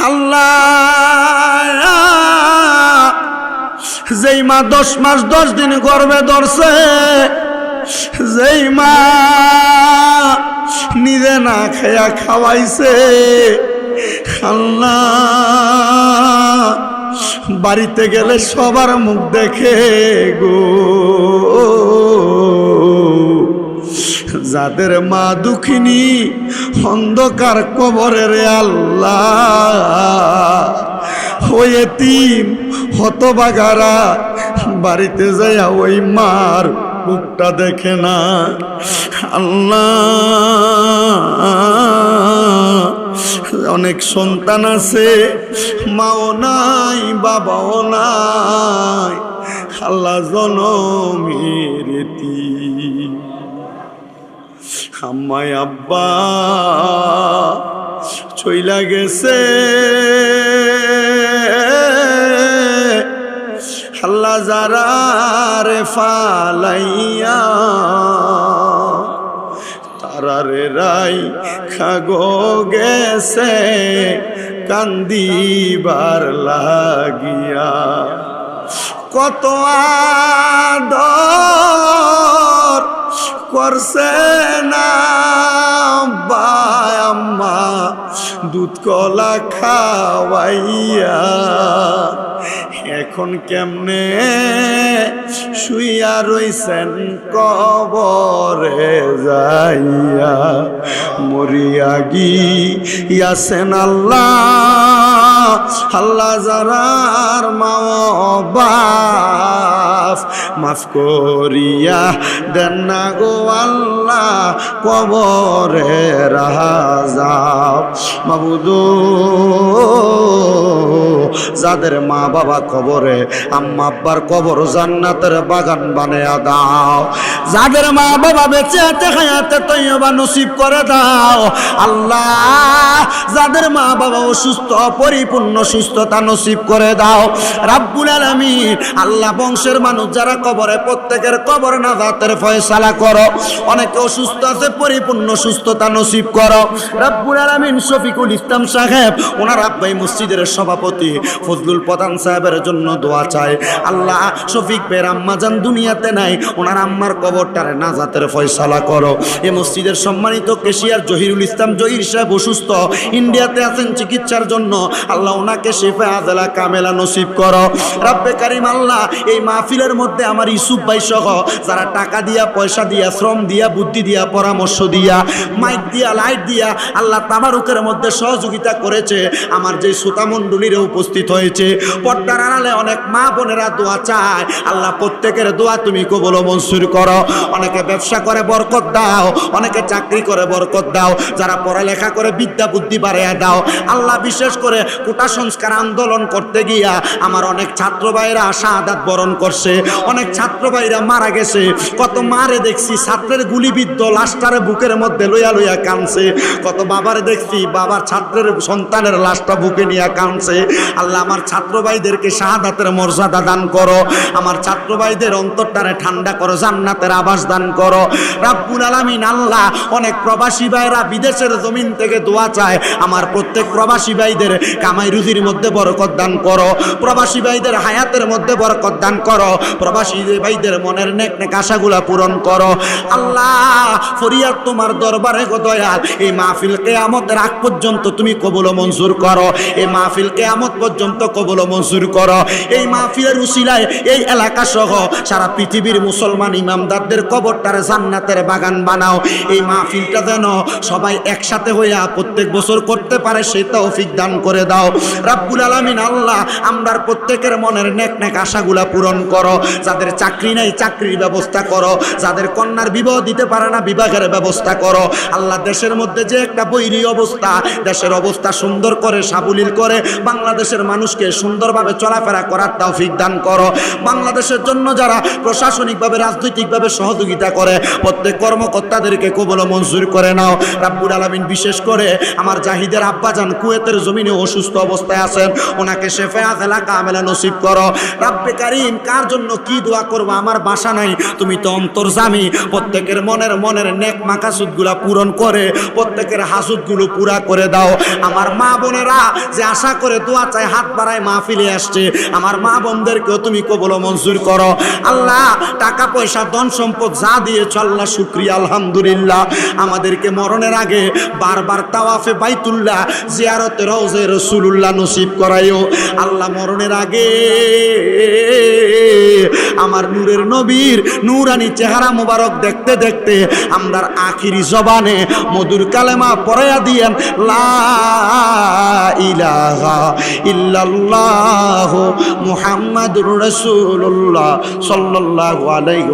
আল্লাহ। যেই মা দশ মাস, দশ দিন গর্বে ধরছে, যেই মা নিজে না খেয়া খাওয়াইছে, আল্লাহ। বাড়িতে গেলে সবার মুখ দেখে গো। যাদের মা দুঃখিনী অন্ধকার কবরের আল্লাহ। ওই এতিম হতবাগারা বাড়িতে যাইয়া ওই মার মুখটা দেখে না। আল্লাহ। অনেক সন্তান আছে, মাও নাই, বাবাও নাই। আল্লাহ জনমের আম্মাই আব্বা, চইলা গেছে। আল্লাহ যারা ফালাইয়া, তারারে রাই খাগো গেছে, কান্দিবার লাগিয়া। কত আদর করছে না আম্মা, দুধ কলা খাওয়াইয়া এখন কেমনে শুইয়া রইছেন কবরে যাইয়া, মরিয়া গিয়াছেন আল্লাহ আল্লাহ যারার মা বাপ মাফ করিয়া দেন না গো আল্লাহ কবরে যাও মাবুদু যাদের মা বাবা কবরে, আম্মা আব্বার কবর জান্নাতের বাগান বানিয়ে দাও। যাদের মা বাবা বেঁচে আছে, হায়াতে তৈবা নসিব করে দাও। আল্লাহ, যাদের মা বাবা অসুস্থ, পরিপূর্ণ সুস্থতা নসিব করে দাও। রাব্বুল আলামিন, আল্লাহ বংশের মানুষ যারা কবরে, প্রত্যেকের কবর না জাতের ফয়সালা করো। অনেকে অসুস্থ আছে, পরিপূর্ণ সুস্থতা নসিব করো। রাব্বুল আলামিন শফিকুল ইসলাম সাহেব। ওনার আব্বাই মসজিদের সভাপতি। ফজলুল প্রধান সাহেবের জন্য দোয়া চায়। আল্লাহ শফিক বের আম্মা যান দুনিয়াতে নাই। ওনার আম্মার কবরটার নাজাতের ফয়সালা করো। এ মসজিদের সম্মানিত কেশিয়ার জহিরুল ইসলাম জহির সাহেব অসুস্থ। ইন্ডিয়াতে আছেন চিকিৎসার জন্য। আল্লাহ ওনাকে শেফে আদালা কামেলা নসিব করো। রাব্বে কারিম আল্লাহ, এই মাহফিলের মধ্যে আমার ইসুফ ভাই সহ যারা টাকা দিয়া, পয়সা দিয়া, শ্রম দিয়া, বুদ্ধি দিয়া, পরামর্শ দিয়া, মাইক দিয়া, লাইট দিয়া, আল্লাহ তামারুকের মধ্যে সহযোগিতা করেছে, আমার যে শ্রোতা মণ্ডলীরা উপস্থিত হয়েছে পর্দার আড়ালে অনেক মা বোনেরা দোয়া চায়, আল্লাহ প্রত্যেকের দোয়া তুমি কবল মনসুর করো। অনেকে ব্যবসা করে বরকত দাও, অনেকে চাকরি করে বরকত দাও, যারা পড়ালেখা করে বিদ্যা বুদ্ধি বাড়াইয়া দাও। আল্লাহ বিশেষ করে কোটা সংস্কার আন্দোলন করতে গিয়া আমার অনেক ছাত্র ভাইরা শাহাদাত বরণ করছে, অনেক ছাত্র ভাইরা মারা গেছে, কত মারে দেখছি, ছাত্রের গুলিবিদ্ধ লাস্টারে বুকের মধ্যে লইয়া লইয়া কানছে কত বাবারে দেখছি বাবার ছাত্রের সন্তানের লাশটা বুকে নিয়ে কানছে আল্লাহ, আমার ছাত্র ভাইদেরকে শাহাদাতের মর্যাদা দান করো। আমার ছাত্র ভাইদের অন্তরটারে ঠান্ডা করো, জান্নাতের আবাস দান করো। রাব্বুল আলামিন, আল্লাহ, অনেক প্রবাসী ভাইরা বিদেশের জমিন থেকে দোয়া চায়। আমার প্রত্যেক প্রবাসী ভাইদের কামাই রুজির মধ্যে বরকত দান করো। প্রবাসী ভাইদের হায়াতের মধ্যে বরকত দান করো। প্রবাসী ভাইদের মনের নেক নেক আশাগুলা পূরণ করো। আল্লাহ, ফরিয়াদ তোমার দরবারে দয়াল, এই মাহফিল কেয়ামতের আগ পর্যন্ত তুমি কবুল মঞ্জুর করো। এই মাহফিল কেয়ামত পর্যন্ত কবুল মঞ্জুর করো। এই মাহফিলের উসিলায় এই এলাকা সহ সারা পৃথিবীর মুসলমান ইমামদারদের কবরটারে জান্নাতের বাগান বানাও। এই মাহফিলটা যেন সবাই একসাথে হইয়া প্রত্যেক বছর করতে পারে, সেই তৌফিক দান করে দাও। রাব্বুল আলামিন আল্লাহ, আমরার প্রত্যেকের মনের নেক নেক আশাগুলা পূরণ করো। যাদের চাকরি নাই, চাকরির ব্যবস্থা করো। যাদের কন্যার বিবাহ দিতে পারে না, বিবাহের ব্যবস্থা করো। আল্লাহ দেশের মধ্যে যে একটা বৈরী অবস্থা দেশের অবস্থা সুন্দর করে সাবলীল করে, বাংলাদেশের মানুষকে সুন্দরভাবে চলাফেরা করার তৌফিক দান করো। বাংলাদেশের জন্য যারা প্রশাসনিকভাবে, রাজনৈতিকভাবে সহযোগিতা করে, প্রত্যেক কর্মকর্তাদেরকে কবল মঞ্জুর করে নাও। রাব্বুল আলামিন বিশেষ করে আমার জাহিদের আব্বাজান কুয়েতের জমিনে অসুস্থ অবস্থায় আছেন। ওনাকে শেফে আজেলা কামেলা নসিব করো। রাব্বে কারিম, কার জন্য কি দোয়া করব? আমার বাসা নাই, তুমি তো অন্তর্জামি। প্রত্যেকের মনের মনের নেক মাকাসুদগুলা পূরণ করে, প্রত্যেকের হাসুদগুলো পুরা করে দাও। আমার মা বোনেরা যে আশা করে দোয়া চায়, হাত বাড়ায় মাহফিলে আসছে। আমার মা বোনদেরকেও তুমি কবল মঞ্জুর করো। আল্লাহ, টাকা পয়সা, ধন সম্পদ যা দিয়েছ, আল্লাহ শুক্রিয়া, আলহামদুলিল্লাহ। আমাদেরকে মরণের আগে বারবার তাওয়াফে বাইতুল্লাহ জিয়ারতে রওজে রসুলুল্লাহ নসিব করাইও। আল্লাহ মরণের আগে আমার নূরের নবীর, নূরানি চেহারা মোবারক দেখতে দেখতে আমরা আখিরি জবানে মধুর কালেমা পড়াইয়া দিয়েন ইলাহা ইল্লাল্লাহ মুহাম্মাদুর রাসূলুল্লাহ সাল্লাল্লাহু আলাইহি